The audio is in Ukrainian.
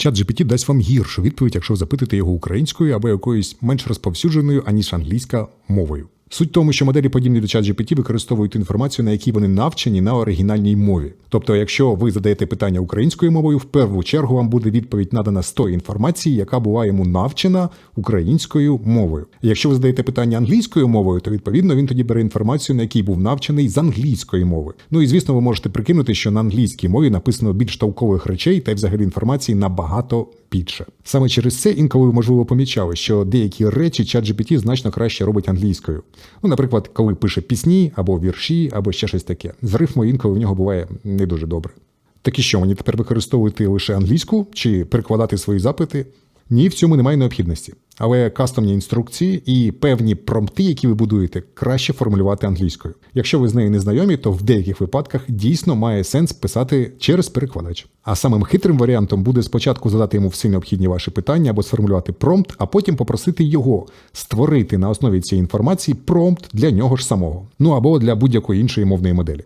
Чат GPT дасть вам гіршу відповідь, якщо ви запитаєте його українською або якоюсь менш розповсюдженою, аніж англійська мовою. Суть в тому, що моделі подібні до чат GPT використовують інформацію, на якій вони навчені на оригінальній мові. Тобто, якщо ви задаєте питання українською мовою, в першу чергу вам буде відповідь надана з тої інформації, яка була йому навчена українською мовою. Якщо ви задаєте питання англійською мовою, то відповідно він тоді бере інформацію, на якій був навчений з англійської мови. Ну і звісно, ви можете прикинути, що на англійській мові написано більш толкових речей та й взагалі інформації набагато більше. Саме через це інколи можливо помічали, що деякі речі ChatGPT значно краще робить англійською. Ну, наприклад, коли пише пісні або вірші, або ще щось таке. З рифмою інколи в нього буває не дуже добре. Так і що, мені тепер використовувати лише англійську чи перекладати свої запити? Ні, в цьому немає необхідності. Але кастомні інструкції і певні промпти, які ви будуєте, краще формулювати англійською. Якщо ви з нею не знайомі, то в деяких випадках дійсно має сенс писати через перекладач. А самим хитрим варіантом буде спочатку задати йому всі необхідні ваші питання або сформулювати промпт, а потім попросити його створити на основі цієї інформації промпт для нього ж самого, ну або для будь-якої іншої мовної моделі.